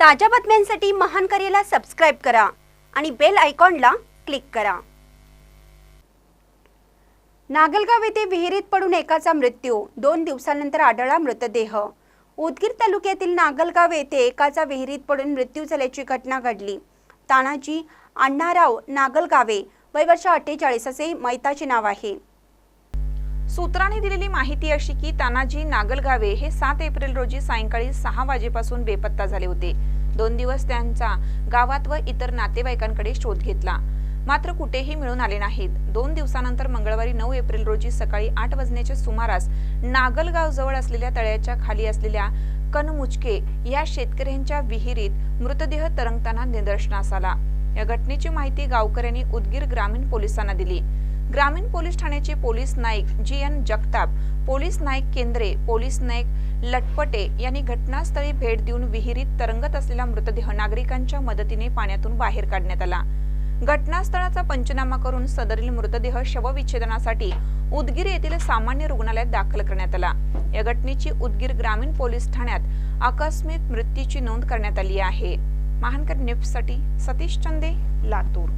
ताज्या बातम्यांसाठी महान करेला सबस्क्राईब करा आणि बेल आयकॉनला क्लिक करा. नागलगाव येथे विहिरीत पडून एकाचा मृत्यू. दोन दिवसानंतर आढळला मृतदेह. उदगीर तालुक्यातील नागलगाव येथे एकाचा विहिरीत पडून मृत्यू झाल्याची घटना घडली. तानाजी अण्णाराव नागलगावे वय वर्ष अठ्ठेचाळीस असे मैताचे नाव आहे. सूत्रांनी दिलेली माहिती अशी की तानाजी नागलगावे हे सात एप्रिल रोजी सायंकाळी सहा वाजेपासून बेपत्ता झाले होते. दोन दिवस त्यांचा गावात व इतर नातेवाईकांकडे शोध घेतला. मात्र कुठेही मिळून आले नाहीत. दोन दिवसानंतर मंगळवारी नऊ एप्रिल रोजी सकाळी आठ वाजण्याच्या सुमारास नागलगाव जवळ असलेल्या तळ्याच्या खाली असलेल्या कनमुचके या शेतकऱ्यांच्या विहिरीत मृतदेह तरंगताना निदर्शनास आला. या घटनेची माहिती गावकऱ्यांनी उदगीर ग्रामीण पोलिसांना दिली. ग्रामीण पोलीस ठाण्याचे police Naik G N Jagtap police Naik Kendre police Naik Latpate यांनी घटनास्थळी भेट देऊन विहिरीत तरंगत असलेला मृतदेह नागरिकांच्या मदतीने पाण्यातून बाहेर काढण्यात आला. घटनास्थळाचा पंचनामा करून सदरील मृतदेह शवविच्छेदनासाठी उदगीर येथील सामान्य रुग्णालयात दाखल करण्यात आला. या घटनेची उदगीर ग्रामीण पोलीस ठाण्यात आकस्मिक मृत्यूची नोंद करण्यात आली आहे. महानकर न्यूजसाठी सतीश चंदे लातूर.